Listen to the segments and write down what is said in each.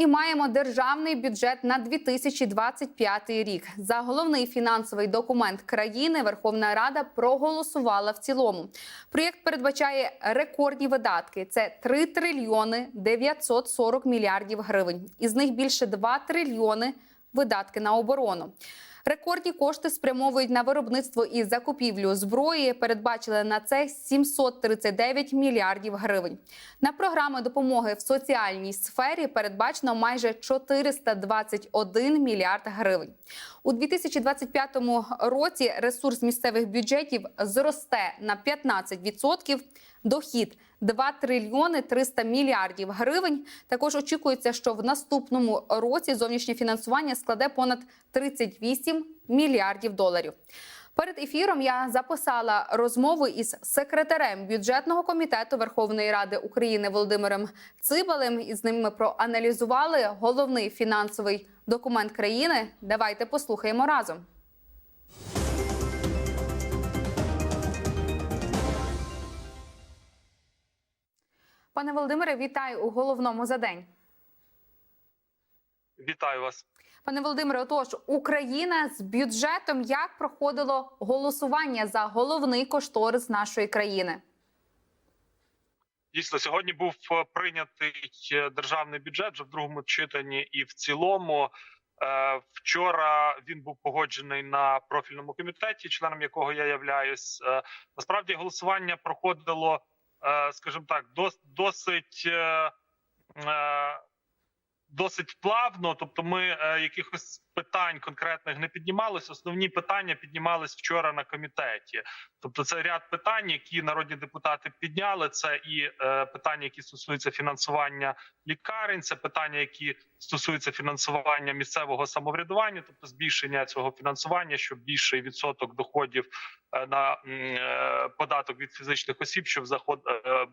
І маємо державний бюджет на 2025 рік. За головний фінансовий документ країни Верховна Рада проголосувала в цілому. Проєкт передбачає рекордні видатки: це 3 трильйони 940 мільярдів гривень. Із них більше 2 трильйони видатки на оборону. Рекордні кошти спрямовують на виробництво і закупівлю зброї. Передбачили на це 739 мільярдів гривень. На програми допомоги в соціальній сфері передбачено майже 421 мільярд гривень. У 2025 році ресурс місцевих бюджетів зросте на 15%. Дохід 2 трильйони 300 мільярдів гривень. Також очікується, що в наступному році зовнішнє фінансування складе понад 38 мільярдів доларів. Перед ефіром я записала розмову із секретарем бюджетного комітету Верховної Ради України Володимиром Цибалем. І з ним ми проаналізували головний фінансовий документ країни. Давайте послухаємо разом. Пане Володимире, вітаю у головному за день. Вітаю вас. Пане Володимире, отож, Україна з бюджетом як проходило голосування за головний кошторис нашої країни? Дійсно, сьогодні був е, прийнятий е, державний бюджет вже в другому читанні і в цілому. Е, Вчора він був погоджений на профільному комітеті, членом якого я являюсь. Насправді голосування проходило, скажімо так, дос- досить. е, е, Досить плавно, тобто ми е, якихось питань конкретних не піднімалися. Основні питання піднімались вчора на комітеті. Тобто, це ряд питань, які народні депутати підняли. Це і е, питання, які стосуються фінансування лікарень, це питання, які стосуються фінансування місцевого самоврядування, тобто збільшення цього фінансування, щоб більший відсоток доходів е, на е, податок від фізичних осіб, щоб заход е,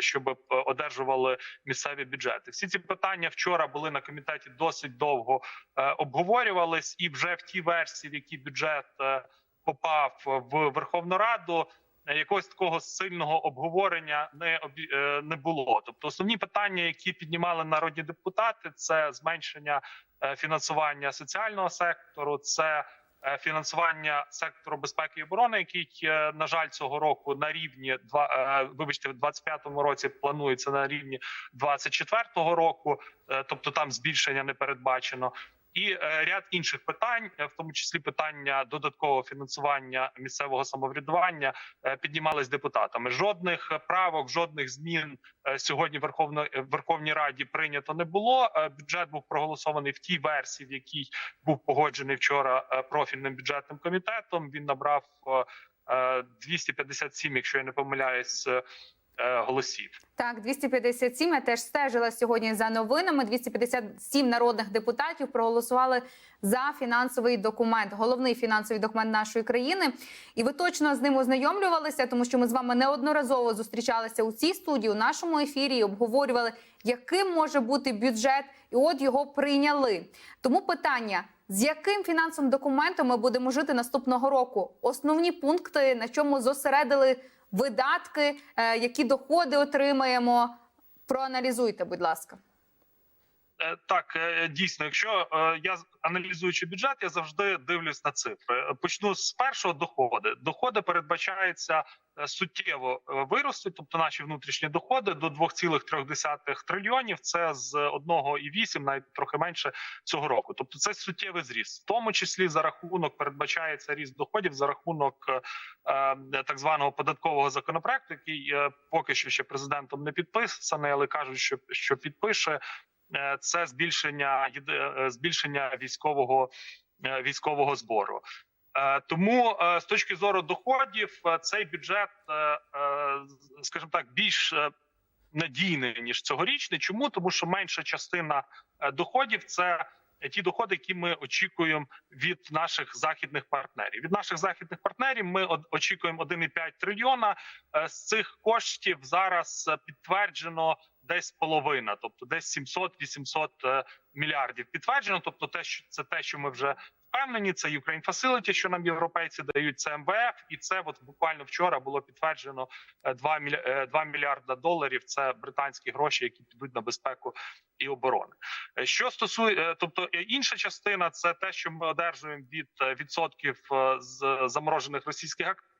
щоб одержували місцеві бюджети. Всі ці питання вчора були на комітеті досить довго е, обговорювались, і вже в тій версії, в якій бюджет е, попав в Верховну Раду. Якогось такого сильного обговорення не е, не було. Тобто, основні питання, які піднімали народні депутати, це зменшення е, фінансування соціального сектору, це фінансування сектору безпеки і оборони, який на жаль цього року на рівні вибачте, в 25-му році планується на рівні 24-го року, тобто там збільшення не передбачено. І е, ряд інших питань, е, в тому числі питання додаткового фінансування місцевого самоврядування, е, піднімались депутатами. Жодних правок, жодних змін сьогодні в Верховній Раді прийнято не було. Бюджет був проголосований в тій версії, в якій був погоджений вчора профільним бюджетним комітетом. Він набрав е, е, 257, якщо я не помиляюсь, голосів. Так, 257. Я теж стежила сьогодні за новинами. 257 народних депутатів проголосували за фінансовий документ, головний фінансовий документ нашої країни. І ви точно з ним ознайомлювалися, тому що ми з вами неодноразово зустрічалися у цій студії, у нашому ефірі і обговорювали, яким може бути бюджет, і от його прийняли. Тому питання. З яким фінансовим документом ми будемо жити наступного року? Основні пункти, на чому зосередили видатки, е, які доходи отримаємо. Проаналізуйте, будь ласка. Е, Так, е, дійсно, якщо е, я аналізуючи бюджет, я завжди дивлюсь на цифри. Почну з першого доходи. Доходи передбачається суттєво вирости, тобто наші внутрішні доходи до 2,3 трильйонів. Це з 1,8, навіть трохи менше цього року. Тобто, це суттєвий зріст, в тому числі за рахунок передбачається ріст доходів за рахунок так званого податкового законопроекту, який поки що ще президентом не підписаний, але кажуть, що, що підпише. Е, це збільшення е, збільшення військового е, військового збору. Тому з точки зору доходів цей бюджет, скажімо так, більш надійний ніж цьогорічний. Чому тому, що менша частина доходів це ті доходи, які ми очікуємо від наших західних партнерів. Від наших західних партнерів ми очікуємо 1,5 трильйона. З цих коштів зараз підтверджено десь половина, тобто десь 700-800 е, мільярдів підтверджено. Тобто, те, що це те, що ми вже впевнені, це Ukraine Facility, що нам європейці дають, це МВФ, і це от буквально вчора було підтверджено е, 2, міля- е, 2 мільярда доларів. Це британські гроші, які підуть на безпеку і оборону. Е, Що стосує, тобто е, інша частина, це те, що ми одержуємо від е, відсотків е, з заморожених російських активів.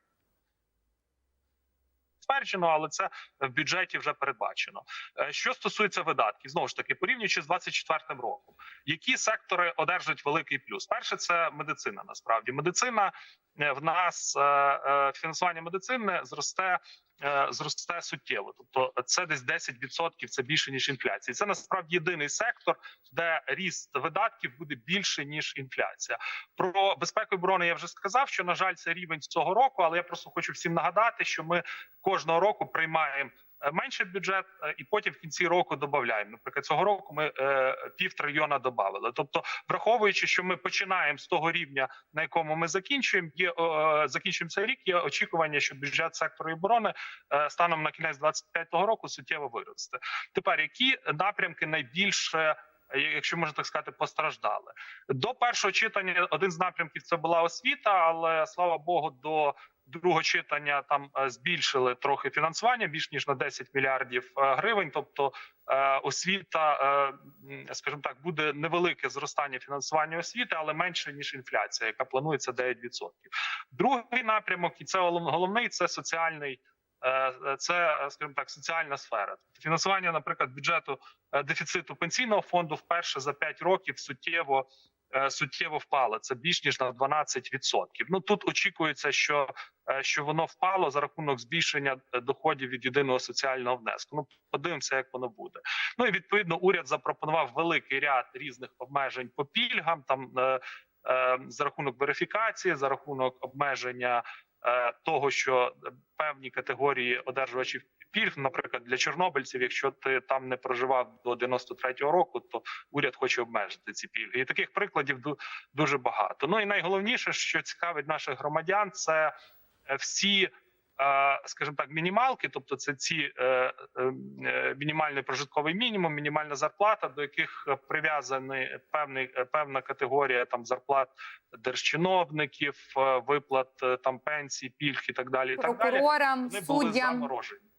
Стверджено, але це в бюджеті вже передбачено. Е, Що стосується видатків, знову ж таки, порівнюючи з 24 роком, які сектори одержать великий плюс? Перше, це медицина. Насправді, медицина е, в нас е, фінансування медицини зросте. Е, Зросте суттєво, тобто це десь 10%, це більше ніж інфляція. Це насправді єдиний сектор, де ріст видатків буде більше ніж інфляція. Про безпеку і оборону я вже сказав, що на жаль, це рівень цього року, але я просто хочу всім нагадати, що ми кожного року приймаємо е, менше бюджет, е, і потім в кінці року додаємо. Наприклад, цього року ми е, пів трильйона додали. Тобто, враховуючи, що ми починаємо з того рівня, на якому ми закінчуємо, є закінчуємо цей рік. Є очікування, що бюджет сектору оборони станом на кінець 25-го року суттєво виросте. Тепер які напрямки найбільше. Якщо можна так сказати, постраждали до першого читання. Один з напрямків це була освіта, але слава Богу, до другого читання там е, збільшили трохи фінансування більш ніж на 10 мільярдів е, гривень. Тобто е, освіта, скажімо так, буде невелике зростання фінансування освіти, але менше ніж інфляція, яка планується 9%. Другий напрямок, і це голов- головний, це соціальний. Це, скажімо так, соціальна сфера. Тобто Фінансування, наприклад, бюджету дефіциту пенсійного фонду вперше за 5 років суттєво суттєво впало. Це більш ніж на 12%. Ну тут очікується, що е, що воно впало за рахунок збільшення е, доходів від єдиного соціального внеску. Ну подивимося, як воно буде. Ну і відповідно уряд запропонував великий ряд різних обмежень по пільгам, там е, е, за рахунок верифікації, за рахунок обмеження е, того, що певні категорії одержувачів. Пільг, наприклад, для чорнобильців, якщо ти там не проживав до 93-го року, то уряд хоче обмежити ці пільги. І таких прикладів дуже багато. Ну і найголовніше, що цікавить наших громадян, це е, всі, е, скажімо так, мінімалки, тобто це ці е, мінімальний прожитковий мінімум, мінімальна зарплата, до яких певний е, певна категорія там зарплат держчиновників, виплат там пенсій, пільг і так далі. І так далі Прокурорам, вони були суддям. заморожені.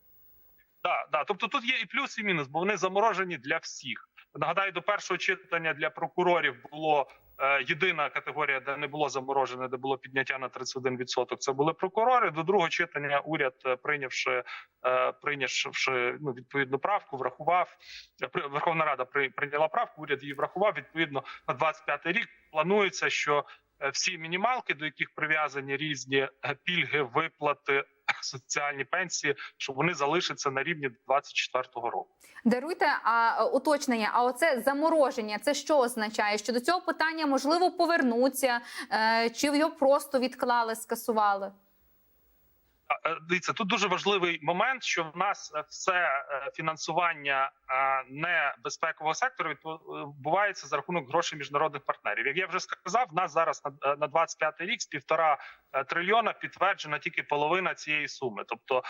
Да, да. Тобто тут є і плюс, і мінус, бо вони заморожені для всіх. Нагадаю, до першого читання для прокурорів було е, єдина категорія, де не було заморожене, де було підняття на 31%. Це були прокурори. До другого читання уряд, е, прийнявши е, прийнявши ну, відповідну правку, врахував е, Верховна Рада при, прийняла правку. Уряд її врахував. Відповідно на 25-й рік планується, що е, всі мінімалки, до яких прив'язані різні пільги, виплати, соціальні пенсії, що вони залишаться на рівні 24-го року. Даруйте а, уточнення. А оце замороження. Це що означає? Що до цього питання можливо повернуться, е, чи його просто відклали, скасували? Е, Дивіться, тут дуже важливий момент, що в нас е, все е, фінансування е, не безпекового сектору відбу- відбувається за рахунок грошей міжнародних партнерів. Як я вже сказав, в нас зараз на, е, на 25 рік з півтора трильйона підтверджена тільки половина цієї суми. Тобто,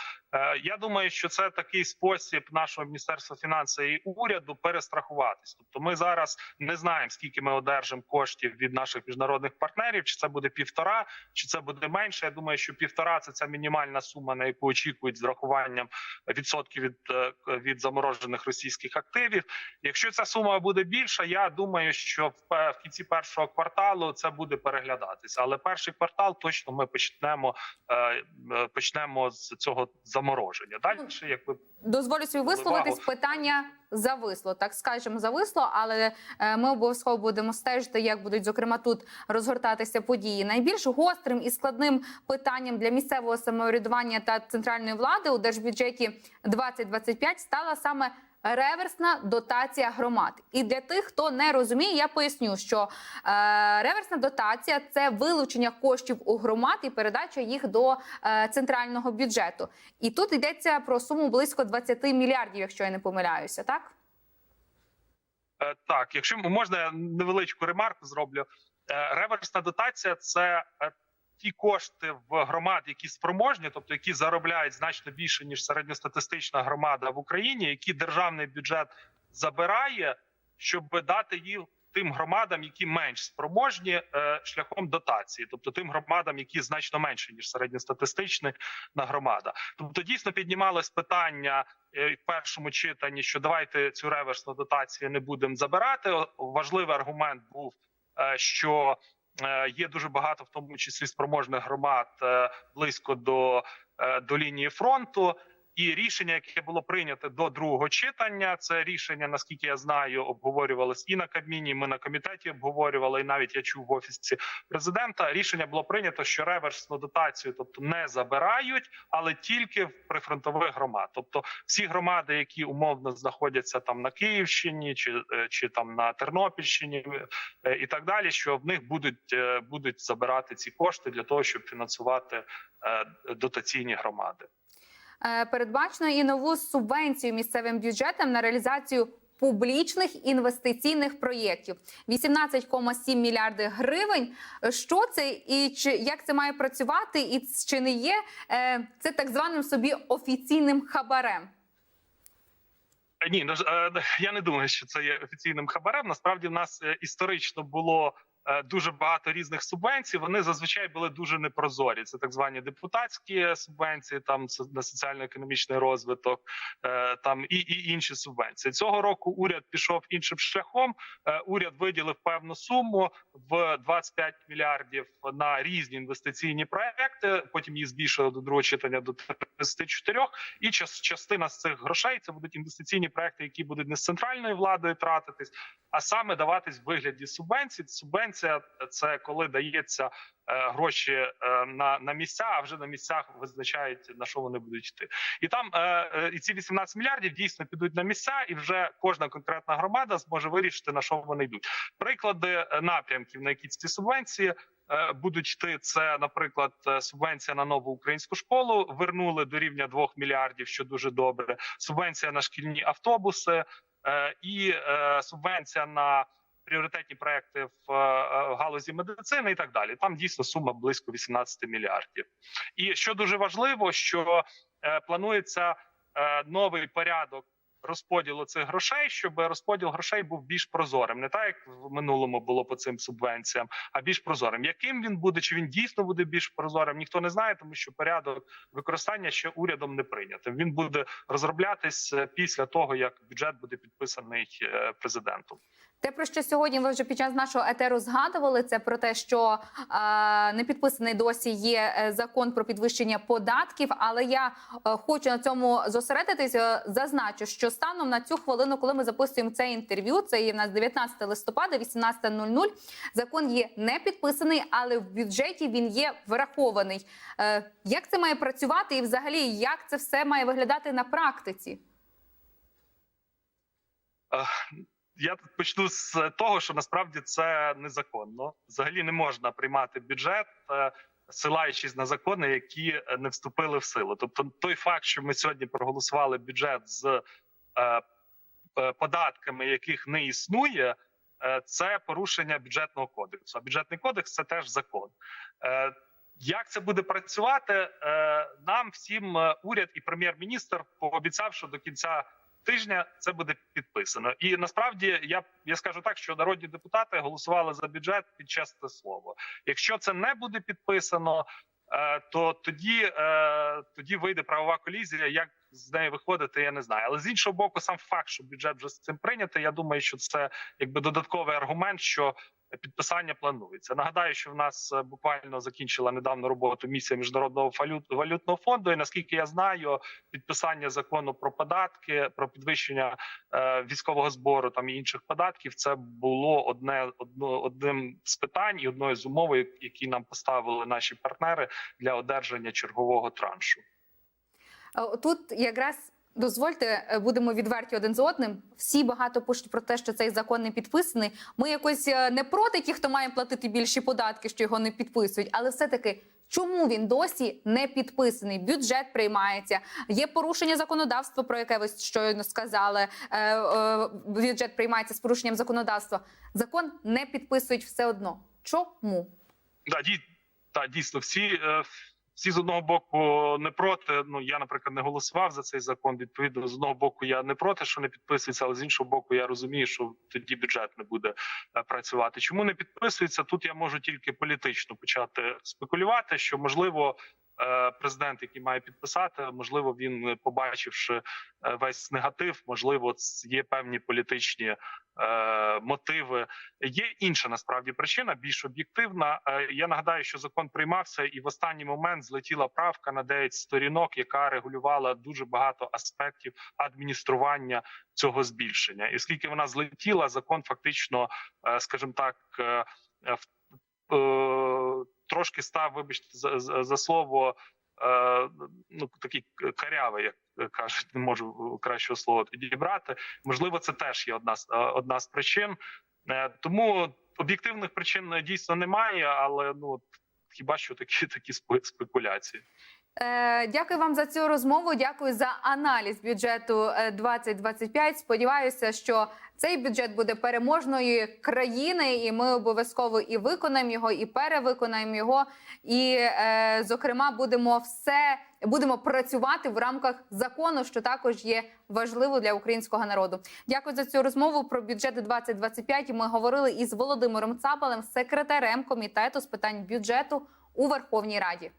я думаю, що це такий спосіб нашого міністерства фінансів і уряду перестрахуватись. Тобто, ми зараз не знаємо, скільки ми одержимо коштів від наших міжнародних партнерів, чи це буде півтора, чи це буде менше. Я думаю, що півтора це ця мінімальна сума, на яку очікують з врахуванням відсотків від, е, від заморожених російських активів. Якщо ця сума буде більша, я думаю, що в, в кінці першого кварталу це буде переглядатися. Але перший квартал точно ми почнемо е, е, почнемо з цього замороження. Далі, як ви Дозволю собі висловитись. Питання зависло, так скажемо, зависло, але е, ми обов'язково будемо стежити, як будуть зокрема тут розгортатися події. Найбільш гострим і складним питанням для місцевого самоврядування та центральної влади у держбюджеті 2025 стала саме. Реверсна дотація громад, і для тих, хто не розуміє, я поясню, що е, реверсна дотація це вилучення коштів у громад і передача їх до е, центрального бюджету. І тут йдеться про суму близько 20 мільярдів, якщо я не помиляюся, так? Е, Так, якщо можна, я невеличку ремарку зроблю. Реверсна дотація це ті кошти в громад, які спроможні, тобто які заробляють значно більше ніж середньостатистична громада в Україні, які державний бюджет забирає, щоб дати їм тим громадам, які менш спроможні е, шляхом дотації, тобто тим громадам, які значно менше ніж середньостатистична громада. Тобто дійсно піднімалось питання е, в першому читанні, що давайте цю реверсну дотацію не будемо забирати. Важливий аргумент був, е, що є дуже багато, в тому числі спроможних громад е, близько до, е, до лінії фронту. І рішення, яке було прийнято до другого читання, це рішення, наскільки я знаю, обговорювалось і на Кабміні. і Ми на комітеті обговорювали, і навіть я чув в офісі президента. Рішення було прийнято, що реверсну дотацію, тобто не забирають, але тільки в прифронтових громад. Тобто, всі громади, які умовно знаходяться там на Київщині, чи е, чи там на Тернопільщині, е, і так далі, що в них будуть е, будуть забирати ці кошти для того, щоб фінансувати дотаційні громади. Е, Передбачено і нову субвенцію місцевим бюджетам на реалізацію публічних інвестиційних проєктів 18,7 мільярди гривень. Що це і чи як це має працювати, і чи не є е, це так званим собі офіційним хабарем? Е, Ні, ну, я не думаю, що це є офіційним хабарем. Насправді, в нас історично було дуже багато різних субвенцій. Вони зазвичай були дуже непрозорі. Це так звані депутатські субвенції, там на соціально-економічний розвиток, е, там і, і інші субвенції. Цього року уряд пішов іншим шляхом. Е, Уряд виділив певну суму в 25 мільярдів на різні інвестиційні проекти. Потім її збільшили до другого читання до 34, і час, частина з цих грошей це будуть інвестиційні проекти, які будуть не з центральною владою тратитись, а саме даватись в вигляді субвенцій. Субвенція це коли дається е, гроші е, на, на місця, а вже на місцях визначають на що вони будуть йти. І там е, і ці 18 мільярдів дійсно підуть на місця, і вже кожна конкретна громада зможе вирішити на що вони йдуть. Приклади напрямків, на які ці субвенції. Будуть йти це, наприклад, субвенція на нову українську школу вернули до рівня 2 мільярдів, що дуже добре. Субвенція на шкільні автобуси і субвенція на пріоритетні проекти в е, е, галузі медицини і так далі. Там дійсно сума близько 18 мільярдів. І що дуже важливо, що е, планується новий порядок. Розподілу цих грошей, щоб розподіл грошей був більш прозорим, не так як в минулому було по цим субвенціям, а більш прозорим. Яким він буде, чи він дійсно буде більш прозорим, ніхто не знає, тому що порядок використання ще урядом не прийнятим. Він буде розроблятись після того, як бюджет буде підписаний президентом. Те, про що сьогодні ви вже під час нашого етеру згадували, це про те, що е, не підписаний досі є е, закон про підвищення податків. Але я е, хочу на цьому зосередитись. Е, Зазначу, що станом на цю хвилину, коли ми записуємо це інтерв'ю, це є в нас 19 листопада, 18.00, Закон є не підписаний, але в бюджеті він є врахований. Е, як це має працювати, і взагалі як це все має виглядати на практиці? Е, Я почну з того, що насправді це незаконно. Взагалі не можна приймати бюджет, е, силаючись на закони, які е, не вступили в силу. Тобто, той факт, що ми сьогодні проголосували бюджет з е, податками, яких не існує, це порушення бюджетного кодексу. А бюджетний кодекс це теж закон. Як це буде працювати? Нам всім уряд і прем'єр-міністр пообіцяв, що до кінця тижня це буде підписано. І насправді я я скажу так, що народні депутати голосували за бюджет під чесне слово. Якщо це не буде підписано, е, то тоді, е, тоді вийде правова колізія. Як з неї виходити, я не знаю. Але з іншого боку, сам факт, що бюджет вже з цим прийнятий, я думаю, що це якби додатковий аргумент, що підписання планується. Нагадаю, що в нас е, буквально закінчила недавно роботу місія міжнародного валют, валютного фонду. І наскільки я знаю, підписання закону про податки, про підвищення е, військового збору там і інших податків, це було одне одно, одним з питань і одною з умов, які нам поставили наші партнери для одержання чергового траншу. Е, Тут якраз дозвольте, е, будемо відверті один з одним. Всі багато пишуть про те, що цей закон не підписаний. Ми якось е, не проти ті, хто має платити більші податки, що його не підписують, але все-таки. Чому він досі не підписаний? Бюджет приймається. Є порушення законодавства, про яке ви щойно сказали. Е, бюджет приймається з порушенням законодавства. Закон не підписують все одно. Чому? Да, дій, та, дійсно, всі, е, всі з одного боку не проти. Ну я, наприклад, не голосував за цей закон. Відповідно, з одного боку, я не проти, що не підписується, але з іншого боку, я розумію, що тоді бюджет не буде е, працювати. Чому не підписується? Тут я можу тільки політично почати спекулювати, що можливо. Е, Президент, який має підписати, можливо, він е, побачивши е, весь негатив, можливо, є певні політичні мотиви. Є інша насправді причина, більш об'єктивна. Я нагадаю, що закон приймався, і в останній момент злетіла правка на 9 сторінок, яка регулювала дуже багато аспектів адміністрування цього збільшення. І оскільки вона злетіла, закон фактично, скажімо так, в- трошки став, вибачте, за, за, за слово. е, Ну такий карявий, як кажуть, не можу кращого слова підібрати. Можливо, це теж є одна е, одна з причин. Е, Тому об'єктивних причин дійсно немає, але ну хіба що такі такі спе- спекуляції. Е, дякую вам за цю розмову. Дякую за аналіз бюджету е, 2025. Сподіваюся, що цей бюджет буде переможної країни, і ми обов'язково і виконаємо його, і перевиконаємо його. І, е, зокрема, будемо все будемо працювати в рамках закону, що також є важливо для українського народу. Дякую за цю розмову про бюджет 2025. Ми говорили із Володимиром Цабалем, секретарем комітету з питань бюджету у Верховній Раді.